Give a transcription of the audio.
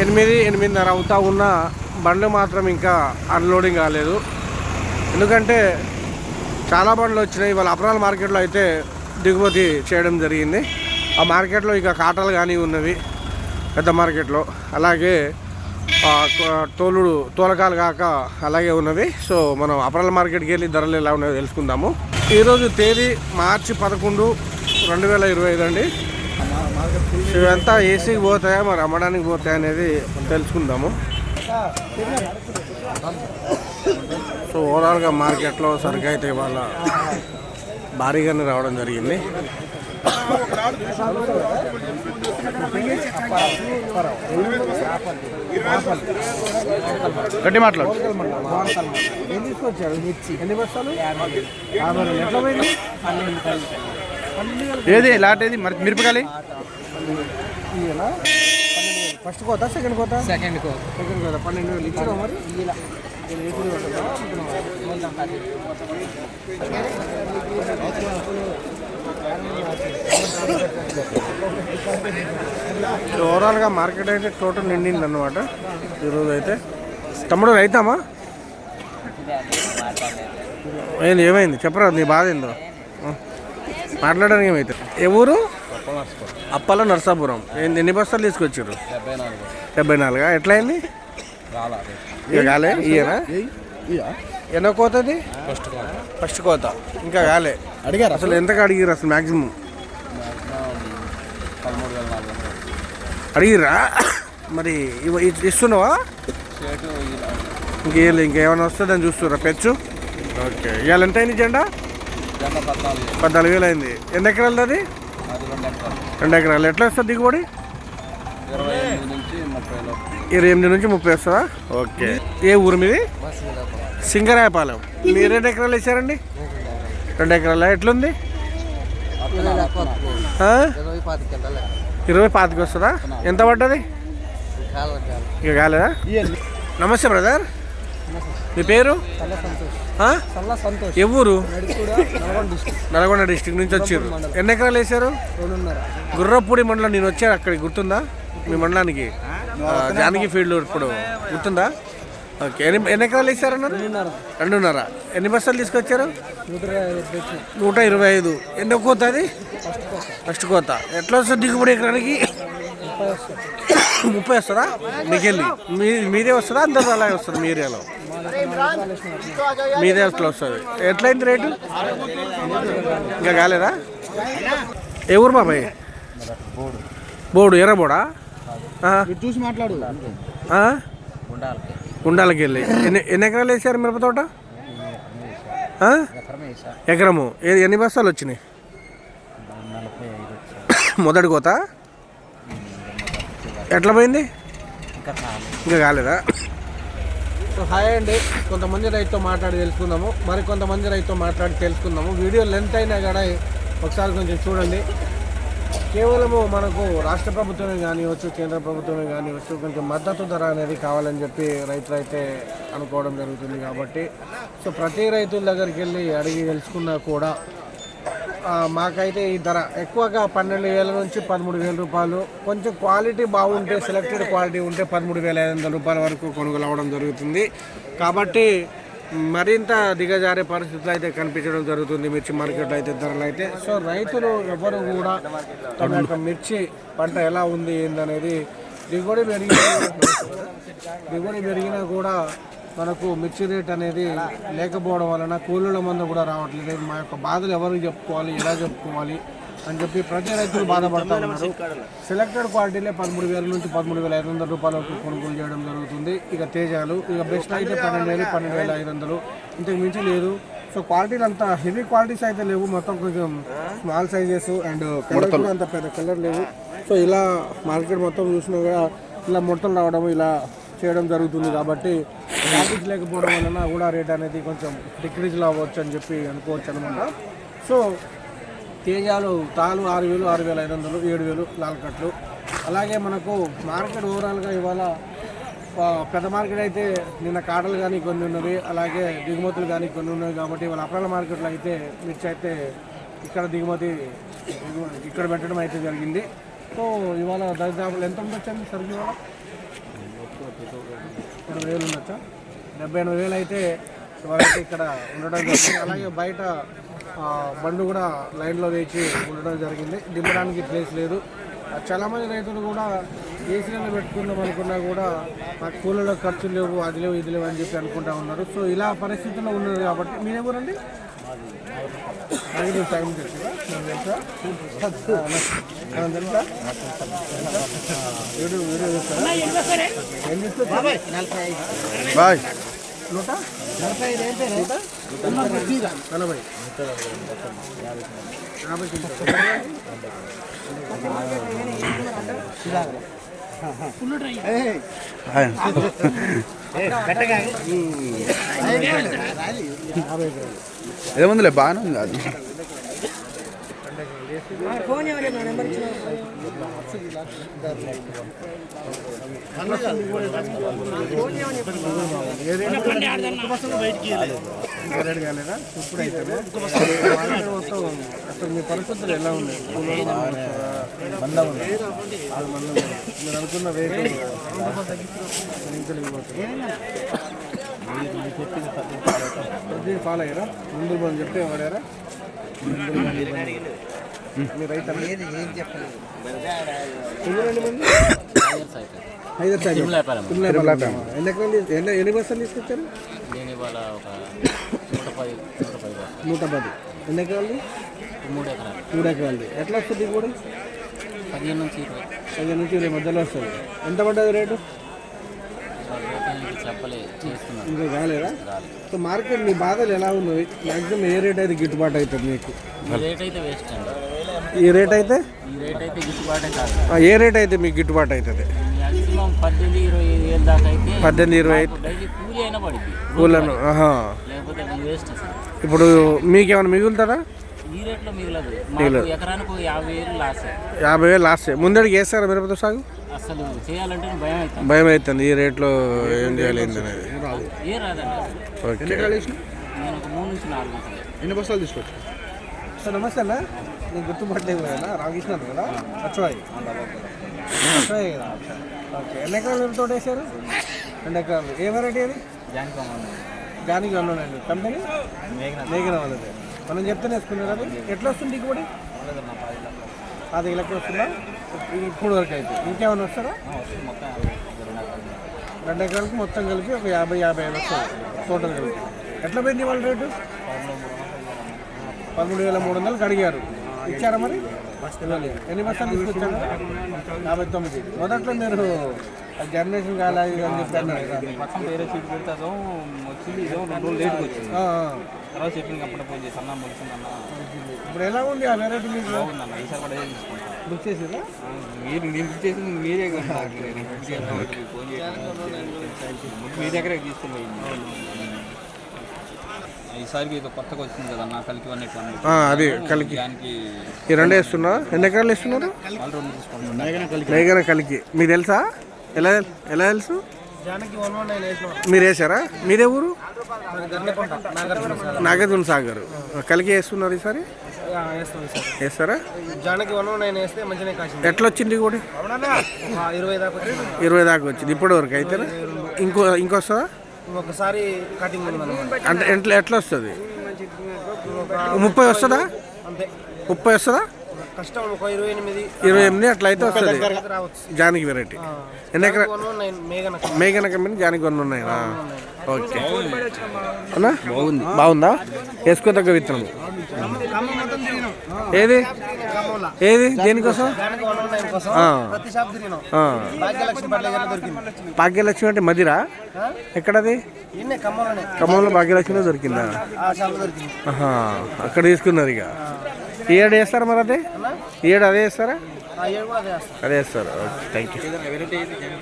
ఎనిమిది ఎనిమిదిన్నర అవుతా ఉన్న బండ్లు మాత్రం ఇంకా అన్లోడింగ్ కాలేదు. ఎందుకంటే చాలా బండ్లు వచ్చినాయి. వాళ్ళ అప్రాల మార్కెట్లో అయితే దిగుమతి చేయడం జరిగింది. ఆ మార్కెట్లో ఇక కాటాలు కానీ ఉన్నవి పెద్ద మార్కెట్లో. అలాగే తోలుడు తోలకాలు కాక అలాగే ఉన్నవి. సో మనం అప్రాల మార్కెట్కి వెళ్ళి ధరలు ఎలా ఉన్నాయో తెలుసుకుందాము. ఈరోజు తేదీ మార్చి పదకొండు రెండు వేల ఇరవై ఐదు అండి. ఇవంతా ఏసీకి పోతాయా మరి అమ్మడానికి పోతాయా అనేది తెలుసుకుందాము. సో ఓవరాల్గా మార్కెట్లో సరుకు అయితే ఇవాళ భారీగానే రావడం జరిగింది. గట్టి మాట్లాడు. ఏం తీసుకొచ్చారు? మిర్చి. ఎన్ని బస్తాలు? ఏది? లాట్ ఏది? మరి మిరపకాయలు? ఫస్ట్ కోత సెకండ్ కోత? సెకండ్ కో సెకండ్ కోత పన్నెండు వేలు ఇచ్చిన మరి? ఇలా ఓవరాల్గా మార్కెట్ అయితే టోటల్ నిండింది అనమాట ఈరోజు అయితే తమ్ముడు రైతామా ఏంది ఏమైంది? చెప్పరా నీ బాధ ఏందో. మాట్లాడడానికి ఏమైతే? ఊరు? అప్పల నర్సాపురం. ఎన్ని బస్తాలు తీసుకొచ్చారు? డెబ్బై నాలుగు? ఎట్లా అయింది ఇక కాలే ఈయన ఎన్నో కోతది? ఫస్ట్ ఫస్ట్ కోత. ఇంకా కాలే. అడిగారు? అసలు ఎంతకు అడిగిరు అసలు మ్యాక్సిమం అడిగిరా మరి ఇస్తున్నావా? ఇంకేం ఇంకేమైనా వస్తుందని చూస్తురా పెచ్చు ఓకే. ఇవాళ ఎంత అయింది జెండా? పద్నాలుగు వేలు అయింది. ఎన్ని ఎకరాలు అది? రెండు ఎకరాలు. ఎట్లా వస్తుంది దిగుబడి? ఇరవై ఎనిమిది నుంచి ముప్పై వస్తుందా. ఓకే. ఏ ఊరు మీది? సింగరాయపాలెం. మీరు రెండు ఎకరాలు వేసారండి? రెండు ఎకరాలు? ఎట్లుంది? ఇరవై పాతికి వస్తుందా? ఎంత పడ్డది? ఇక కాలేదా? నమస్తే బ్రదర్. మీ పేరు? సంతోష్. కూడా నల్గొండ డిస్టిక్. నుంచి వచ్చారు. ఎన్ని ఎకరాలు వేసారు గుర్రపూడి మండలం. నేను వచ్చాను అక్కడికి. గుర్తుందా? మీ మండలానికి? జానకి ఫీల్డ్ ఇప్పుడు గుర్తుందా? ఓకే. ఎన్ని ఎన్ని ఎకరాలు వేసారన్నారు రెండున్నర. ఎన్ని బస్తాలు తీసుకొచ్చారు? నూట ఇరవై ఐదు తెచ్చిన నూట ఇరవై ఐదు. ఎన్నో కోత అది? ఫస్ట్ కోత. ఎట్లా వస్తుంది దిగుబడి ఎకరానికి? ముప్పై వస్తుంది? ముప్పై వస్తుందా మీకెళ్ళి మీ మీదే వస్తుందా? అందరూ అలాగే వస్తుంది మీ ఏరియాలో మీదే అట్లా వస్తుంది. ఎట్లయింది రేటు? ఇంకా కాలేదా? ఏ ఊరు బాబాయ్? బోడు ఎర్ర బోడా? చూసి మాట్లాడు ఉండాలకి గుండాలకి వెళ్ళి. ఎన్ని ఎన్ని ఎకరాలు వేసారు మిరప తోట? ఎకరము. ఎన్ని బస్తాలు వచ్చినాయి? మొదటి కోత? ఎట్లా పోయింది? ఇంకా కాలేదు. సో హాయ్ అండి. కొంతమంది రైతుతో మాట్లాడి తెలుసుకుందాము. మరి కొంతమంది రైతుతో మాట్లాడి తెలుసుకుందాము. వీడియో లెంత్ అయినా కూడా ఒకసారి కొంచెం చూడండి. కేవలము మనకు రాష్ట్ర ప్రభుత్వమే కానివచ్చు కేంద్ర ప్రభుత్వమే కానివచ్చు కొంచెం మద్దతు ధర అనేది కావాలని చెప్పి రైతులు అయితే అనుకోవడం జరుగుతుంది కాబట్టి. సో ప్రతి రైతుల దగ్గరికి వెళ్ళి అడిగి తెలుసుకున్నా కూడా మాకైతే ఈ ధర ఎక్కువగా పన్నెండు వేల నుంచి పదమూడు వేల రూపాయలు. కొంచెం క్వాలిటీ బాగుంటే సెలెక్టెడ్ క్వాలిటీ ఉంటే పదమూడు వేల ఐదు వందల రూపాయల వరకు కొనుగోలు అవ్వడం జరుగుతుంది. కాబట్టి మరింత దిగజారే పరిస్థితులు అయితే కనిపించడం జరుగుతుంది మిర్చి మార్కెట్లో అయితే ధరలు అయితే. సో రైతులు ఎవరు కూడా తమ యొక్క మిర్చి పంట ఎలా ఉంది ఏందనేది దిగుబడి పెరిగిన దిగుబడి పెరిగినా కూడా మనకు మిర్చి రేట్ అనేది లేకపోవడం వలన కూలీల మందు కూడా రావట్లేదు. మా యొక్క బాధలు ఎవరికి చెప్పుకోవాలి ఎలా చెప్పుకోవాలి అని చెప్పి ప్రతి రైతులు బాధపడతా ఉన్నారు. సెలెక్టెడ్ క్వాలిటీలే పదమూడు వేల నుంచి పదమూడు వేల ఐదు వందల రూపాయల వరకు కొనుగోలు చేయడం జరుగుతుంది. ఇక తేజాలు ఇక బెస్ట్ అయితే పన్నెండు వేలు పన్నెండు వేల ఐదు వందలు. ఇంతకు మించి లేదు. సో క్వాలిటీలు అంత హెవీ క్వాలిటీస్ అయితే లేవు. మొత్తం కొంచెం స్మాల్ సైజెస్ అండ్ కలర్ కూడా అంత పెద్ద కలర్ లేవు. సో ఇలా మార్కెట్ మొత్తం చూసినా కూడా ఇలా ముడతలు రావడం ఇలా చేయడం జరుగుతుంది కాబట్టి క్వాలిటీస్ లేకపోవడం వలన కూడా రేట్ అనేది కొంచెం డిక్రీజ్లో అవ్వచ్చు అని చెప్పి అనుకోవచ్చు అనమాట సో తేజాలు తాలు ఆరు వేలు ఆరు వేల ఐదు వందలు ఏడు వేలు లాల్కట్లు అలాగే మనకు మార్కెట్ ఓవరాల్గా ఇవాళ పెద్ద మార్కెట్ అయితే నిన్న కాటలు కానీ కొన్ని ఉన్నవి అలాగే దిగుమతులు కానీ కొన్ని ఉన్నవి కాబట్టి ఇవాళ అప్రాల మార్కెట్లో అయితే మిర్చి అయితే ఇక్కడ దిగుమతి దిగుమ- ఇక్కడ పెట్టడం అయితే జరిగింది. సో ఇవాళ దాదాపు ఎంత ఉండొచ్చండి సరుకు ఇవాళ? ఎనభై వేలు ఉండొచ్చా. డెబ్బై ఎనభై వేలు అయితే వాళ్ళకి ఇక్కడ ఉండడం జరిగింది అలాగే బయట ఆ, బండ్లు కూడా లైన్లో వేచి ఉండడం జరిగింది. దింపడానికి ప్లేస్ లేదు. ఆ, చాలామంది రైతులు కూడా ఏసీలలో పెట్టుకుందాం అనుకున్నా కూడా ఆ కూలలో ఖర్చులు లేవు అది లేవు ఇది లేవు అని చెప్పి అనుకుంటా ఉన్నారు. సో ఇలా పరిస్థితుల్లో ఉన్నది కాబట్టి మీరేమోనండి బాయ్. నూట నలభై. ఐదు నలభై యాభై యాభై ఏముందిలే బాగానే ఉంది అది వేరేడు కాలేదా ఇప్పుడు అయితే మొత్తం అసలు మీ పరిస్థితులు ఎలా ఉన్నాయి మందం మీరు అనుకున్న రేటు ఫాలో అయ్యారా? ముందు మనం చెప్తే వాడారా మీ రైతు ఏది ఏం చెప్పలేదు ఎన్ని బస్తాలు తీసుకొచ్చారు? నేను నూట పది. నూట ఎన్ని ఎకరాలు? మూడు ఎకరాలు. మూడు ఎకరాలు. ఎట్లా వస్తుంది కూడా పదిహేను నుంచి ఇరవై. పదిహేను నుంచి ఇరవై మధ్యలో వస్తుంది ఎంత పడ్డది రేటు? ఇంకా కాలేదా. సో మార్కెట్ మీ బాధలు ఎలా ఉన్నాయి మ్యాక్సిమం ఏ రేట్ అయితే గిట్టుబాటు అవుతుంది మీకు? ఈ రేట్ అయితే? ఏ రేట్ అయితే మీకు గిట్టుబాటు అవుతుంది? పద్దెనిమిది ఇరవై ఐదు. ఐదు కూలను ఇప్పుడు మీకేమైనా మిగులుతుందా? ఈ రేట్లో మిగలదు. మాకు ఎకరానికి ఒక యాభై వేలు లాస్ యాభై వేలు లాస్ట్ ముందడికి వేస్తారా మిరపతో సాగు? అసలు చేయాలంటే భయం అవుతుంది. భయం అవుతుంది. ఈ రేట్లో ఏం చేయాలి అనేది ఏ రాదండి. అసలు ఓకే నేను ఒక మూడు నుంచి నాలుగు గంటలు ఎన్ని బస్తాలు తీసుకోవచ్చు సార్ నమస్తే అన్న. నేను గుర్తుపట్టలేదు కదా రామకృష్ణ కదా? అచ్చవాయి అచ్చవాయి కదా? ఓకే. ఎన్ని ఎకరాలు మీరు తోట వేసారు రెండు ఎకరాలు. ఏ వెరైటీ అది? దానికి ఉన్నానండి కంపెనీ? మేఘన వాళ్ళది మనం చెప్తేనే వేసుకున్నారు అది ఎట్లా వస్తుంది దిగుబడి? అది లెక్క వస్తుందా? ఇప్పుడు వరకు అయితే. ఇంకేమైనా వస్తారా? రెండు ఎకరాలకు మొత్తం కలిపి ఒక యాభై యాభై ఐదు వస్తుంది. టోటల్ కలిపి. ఎట్లా పోయింది వాళ్ళ రేటు? పదమూడు వేల మూడు వందలు అడిగారు ఇచ్చారా మరి? ఎన్ని బస్తాలు తీసుకొచ్చారు? యాభై తొమ్మిది. మొదట్లో మీరు జనరేషన్ కాలేదు అని చెప్పి అన్నారు కదా. పక్కన వేరే సీట్ పెడితే అదో వచ్చింది. ఇదో రెండు రోజులు లేట్కి వచ్చింది. తర్వాత చెప్పింది అప్పుడు ఫోన్ చేసి అన్న ముగిసిందన్న ఇప్పుడు ఎలా ఉంది ఆ వెరైటీ మీకు? అన్న ఈసారి కూడా బుక్ చేసిరా మీరు నేను బుక్ చేసింది మీరే. ఫోన్ చేసి మీ దగ్గరే తీసుకుని ఈసారికి ఇది కొత్తగా వచ్చింది కదా నా కలికి వన్ ఎయిట్ వన్ ఎయిట్ ఆ, అది కలికి. దానికి ఈ రెండు వేస్తున్నా ఎన్ని ఎకరాలు వేస్తున్నారు? మేఘన కలికి. మీకు తెలుసా? ఎలా ఎలా తెలుసు? మీరు వేసారా? మీదే ఊరు? నాగార్జున సాగర్. కలికి వేస్తున్నారు ఈసారి? వేస్తారా? జానకి వన్ నైన్ వేస్తే మంచిగా కాసింది. ఎట్లా వచ్చింది కూడా? ఆ, ఇరవై దాకా వచ్చింది. ఇరవై దాకా వచ్చింది. ఇప్పటి వరకు అయితే ఇంకో ఇంకొస్తుందా ఇంకొకసారి కటింగ్ అనమాట అంటే ఎట్లా ఎట్లా వస్తుంది? ముప్పై వస్తుందా? అంతే. ముప్పై వస్తుందా? కష్టం ఒక ఇరవై ఎనిమిది. ఇరవై ఎనిమిది అట్లా అయితే వస్తుంది. జానకి వెరైటీ ఎన్ని ఎకరా మేఘన కంపెనీ జానకి వన్ ఉన్నాయా. ఓకే. అన్నా? బాగుంది. బాగుందా? వేసుకోదగ్గ విత్తనం. ఏది? ఏది? దేనికోసం. భాగ్యలక్ష్మి పట్ల దొరికింది. భాగ్యలక్ష్మి అంటే మదిరా? ఎక్కడది? ఖమ్మంలో భాగ్యలక్ష్మి దొరికిందా? ఆ షాప్ దొరికింది. ఆహా, అక్కడ తీసుకున్నారు ఇక. ఈ ఏడు వేస్తారా మరి అదే? ఈ ఏడు అదే వేస్తారా? అదే వేస్తారు. Okay thank you